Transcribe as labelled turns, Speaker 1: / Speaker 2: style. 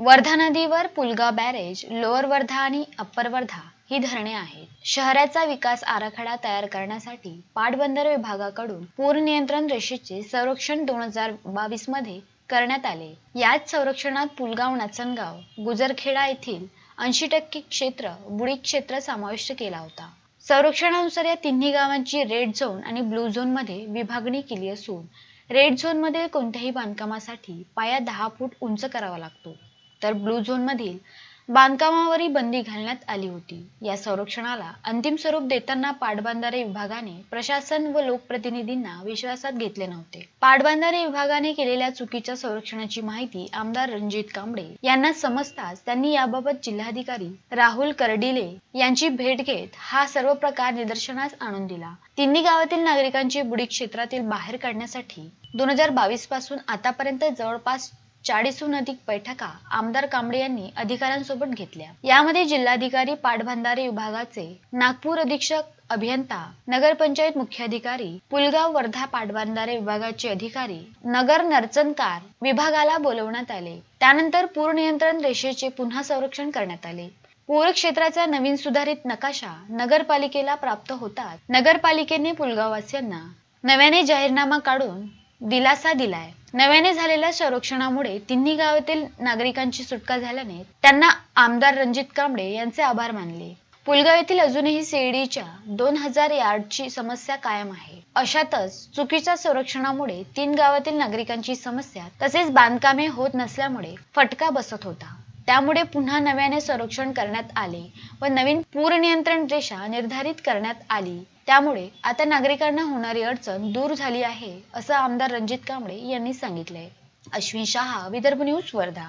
Speaker 1: वर्धा नदीवर Pulgaon barrage lower Wardha आणि upper Wardha ही धरणे आहेत. शहराचा विकास आराखडा तयार करण्यासाठी पाटबंदर विभागाकडून पूर नियंत्रण रेषेचे संरक्षण दोन हजार बावीसमध्ये करण्यात आले. याच संरक्षणात पुलगाव नाचनगाव गुजरखेडा येथील ऐंशी टक्के क्षेत्र बुडी क्षेत्र समाविष्ट केला होता. संरक्षणानुसार या तिन्ही गावांची रेड झोन आणि ब्लू झोनमध्ये विभागणी केली असून रेड झोनमध्ये कोणत्याही बांधकामासाठी पाया दहा फूट उंच करावा लागतो. तर ब्लू झोनमधील बांधकामावरही बंदी घालण्यात आली होती. या संरक्षणाला अंतिम स्वरूप देताना पाटबंधारे विभागाने प्रशासन व लोकप्रतिनिधींना विश्वासात घेतले नव्हते. पाटबंधारे विभागाने केलेल्या चुकीच्या संरक्षणाची माहिती आमदार रणजित कांबळे यांना समजताच त्यांनी याबाबत जिल्हाधिकारी राहुल करडिले यांची भेट घेत हा सर्व प्रकार निदर्शनास आणून दिला. तिन्ही गावातील नागरिकांची बुडी क्षेत्रातील बाहेर काढण्यासाठी दोन हजार बावीसपासून आतापर्यंत जवळपास चाळीसहून अधिक बैठका आमदार कांबळे यांनी अधिकाऱ्यांसोबत घेतल्या. यामध्ये जिल्हाधिकारी पाटबंधारे विभागाचे नागपूर अधीक्षक अभियंता नगरपंचायत मुख्याधिकारी पुलगाव वर्धा पाटबंधारे विभागाचे अधिकारी नगर नर्चनकार विभागाला बोलवण्यात आले. त्यानंतर पूर नियंत्रण रेषेचे पुन्हा संरक्षण करण्यात आले. पूर क्षेत्राचा नवीन सुधारित नकाशा नगरपालिकेला प्राप्त होतात नगरपालिकेने पुलगाववासियांना नव्याने जाहीरनामा काढून दिलासा दिलाय. नव्याने झालेल्या संरक्षणामुळे तिन्ही गावातील नागरिकांची सुटका झाल्याने त्यांना आमदार रणजित कांबळे यांचे आभार मानले. पुलगाव येथील अजूनही शेडीच्या दोन हजार यार्डची समस्या कायम आहे. अशातच चुकीच्या संरक्षणामुळे तीन गावातील नागरिकांची समस्या तसेच बांधकामे होत नसल्यामुळे फटका बसत होता. त्यामुळे पुन्हा नव्याने संरक्षण करण्यात आले व नवीन पूर नियंत्रण रेषा निर्धारित करण्यात आली. त्यामुळे आता नागरिकांना होणारी अडचण दूर झाली आहे असं आमदार रणजित कांबळे यांनी सांगितले अश्विन शहा विदर्भ न्यूज वर्धा.